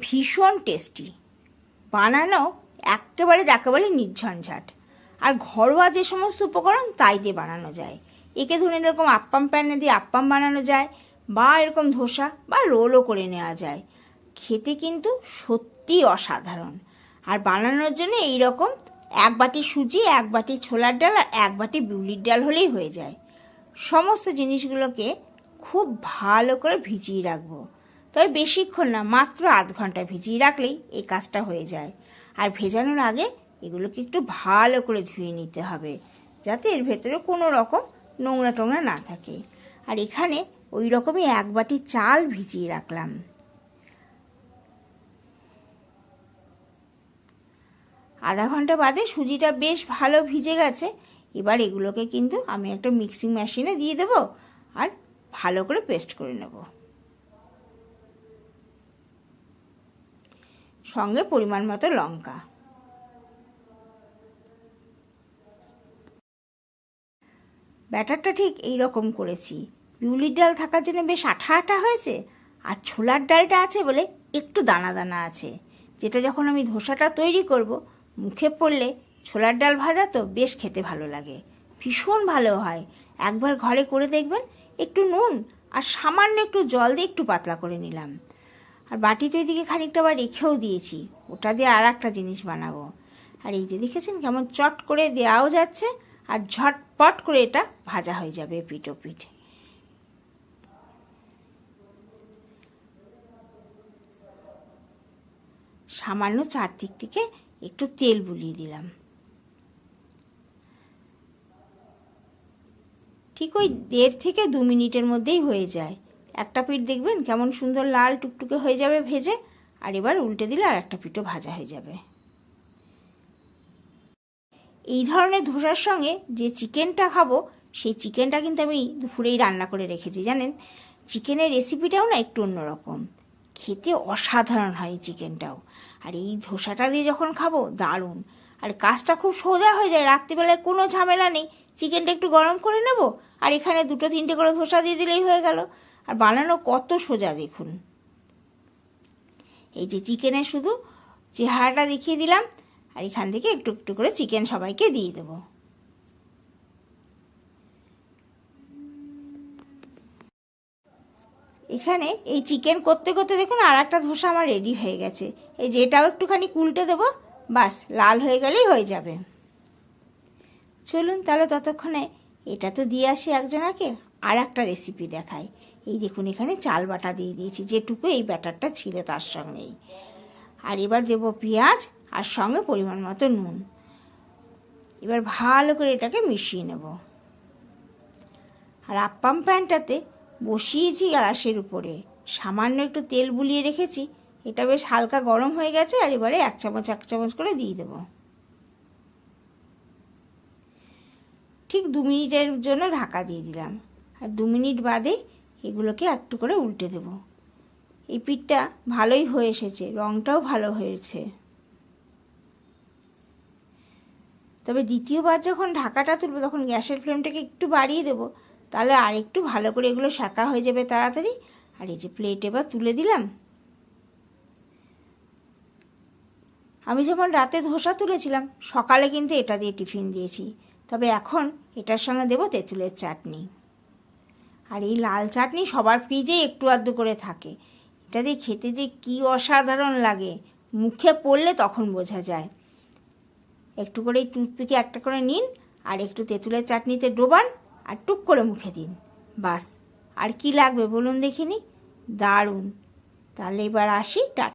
ভীষণ টেস্টি। বানানো একেবারে যাকে বলে নির্ঝঞ্ঝাট। আর ঘরোয়া যে সমস্ত উপকরণ, তাই দিয়ে বানানো যায়। একে ধরুন এরকম আপ্পাম প্যানে দিয়ে আপ্পাম বানানো যায়, বা এরকম ধোসা বা রোলও করে নেওয়া যায়। খেতে কিন্তু সত্যি অসাধারণ। আর বানানোর জন্য এই রকম এক বাটি সুজি, এক বাটি ছোলার ডাল আর এক বাটি বিউলির ডাল হলেই হয়ে যায়। সমস্ত জিনিসগুলোকে খুব ভালো করে ভিজিয়ে রাখব। তবে বেশিক্ষণ না, মাত্র আধ ঘণ্টা ভিজিয়ে রাখলেই এই কাজটা হয়ে যায়। আর ভেজানোর আগে এগুলোকে একটু ভালো করে ধুয়ে নিতে হবে, যাতে এর ভেতরে কোনো রকম নোংরা টোংরা না থাকে। আর এখানে ওই রকমই এক বাটি চাল ভিজিয়ে রাখলাম। আধা ঘণ্টা বাদে সুজিটা বেশ ভালো ভিজে গেছে। এবার এগুলোকে কিন্তু আমি একটা মিক্সিং মেশিনে দিয়ে দেবো আর ভালো করে পেস্ট করে নেব। সঙ্গে পরিমাণ মতো লঙ্কা। ব্যাটারটা ঠিক এই রকম করেছি। বিউলির ডাল থাকার জন্য বেশ আঠা আঠা হয়েছে, আর ছোলার ডালটা আছে বলে একটু দানা দানা আছে। যেটা যখন আমি ধোসাটা তৈরি করব, মুখে পড়লে ছোলার ডাল ভাজা তো বেশ খেতে ভালো লাগে। ভীষণ ভালো হয়। একবার ঘরে করে দেখবেন, একটু নুন আর সামান্য একটু জল দিয়ে একটু পাতলা করে নিলাম। আর বাটিতে এদিকে খানিকটা আবার রেখেও দিয়েছি। ওটা দিয়ে আর একটা জিনিস বানাবো। আর এই যে দেখেছেন কেমন চট করে দেওয়াও যাচ্ছে আর ঝটপট করে এটা ভাজা হয়ে যাবে পিঠো পিঠ সামান্য চারদিক থেকে একটু তেল বুলিয়ে দিলাম। ঠিক ওই দেড় থেকে দু মিনিটের মধ্যেই হয়ে যায়। একটা পিঠ দেখবেন কেমন সুন্দর লাল টুকটুকে হয়ে যাবে ভেজে, আর এবার উল্টে দিলে আর একটা পিঠও ভাজা হয়ে যাবে। এই ধরনের ধোসার সঙ্গে যে চিকেনটা খাব, সেই চিকেনটা কিন্তু আমি দুপুরেই রান্না করে রেখেছি, জানেন? চিকেনের রেসিপিটাও না একটু অন্যরকম। খেতে অসাধারণ হয় চিকেনটাও। আর এই ধোসাটা দিয়ে যখন খাব, দারুণ। আর কাজটা খুব সোজা হয়ে যায়, রাত্রিবেলায় কোনো ঝামেলা নেই। চিকেনটা একটু গরম করে নেব, আর এখানে দুটো তিনটে করে ধোসা দিয়ে দিলেই হয়ে গেল। আর বানানো কত সোজা দেখুন। এই যে চিকেনের শুধু চেহারাটা দেখিয়ে দিলাম, আর এখান থেকে একটু একটু করে চিকেন সবাইকে দিয়ে দেবো। এখানে এই চিকেন করতে করতে দেখুন আর একটা ধোসা আমার রেডি হয়ে গেছে। এই যে এটাও একটুখানি উল্টে দেবো, বাস, লাল হয়ে গেলেই হয়ে যাবে। চলুন তাহলে ততক্ষণে, এটা তো দিয়ে আসি একজনাকে। আর একটা রেসিপি দেখাই। এই দেখুন, এখানে চাল বাটা দিয়ে দিয়েছি, যেটুকু এই ব্যাটারটা ছিল তার সঙ্গেই। আর এবার দেবো পেঁয়াজ আর সঙ্গে পরিমাণ মতো নুন। এবার ভালো করে এটাকে মিশিয়ে নেব। আর আপ্পাম প্যানটাতে বসিয়েছি গ্যাসের উপরে। সামান্য একটু তেল বুলিয়ে রেখেছি, এটা বেশ হালকা গরম হয়ে গেছে, আর এবারে এক চামচ এক চামচ করে দিয়ে দেবো। ঠিক দু মিনিটের জন্য ঢাকা দিয়ে দিলাম। আর দু মিনিট বাদে এগুলোকে একটু করে উল্টে দেব। এই পিঠটা ভালোই হয়ে এসেছে রঙটাও ভালো হয়েছে। তবে দ্বিতীয়বার যখন ঢাকাটা তুলবো, তখন গ্যাসের ফ্লেমটাকে একটু বাড়িয়ে দেবো, তাহলে আর একটু ভালো করে এগুলো শাঁকা হয়ে যাবে তাড়াতাড়ি। আর এই যে প্লেট এবার তুলে দিলাম। আমি যখন রাতে ধোসা তুলেছিলাম, সকালে কিন্তু এটা দিয়ে টিফিন দিয়েছি। তবে এখন এটার সঙ্গে দেবো তেঁতুলের চাটনি। আর এই লাল চাটনি সবার ফ্রিজেই একটু আধটু করে থাকে। এটা দিয়ে খেতে যে কী অসাধারণ লাগে। মুখে পড়লে তখন বোঝা যায়। একটু করে এই টুথপিকে একটা করে নিন, আর একটু তেঁতুলের চাটনিতে ডোবান, আর টুক করে মুখে দিন। বাস। আর কি লাগবে বলুন দেখিনি? দারুণ। তাহলে এবার আসি টা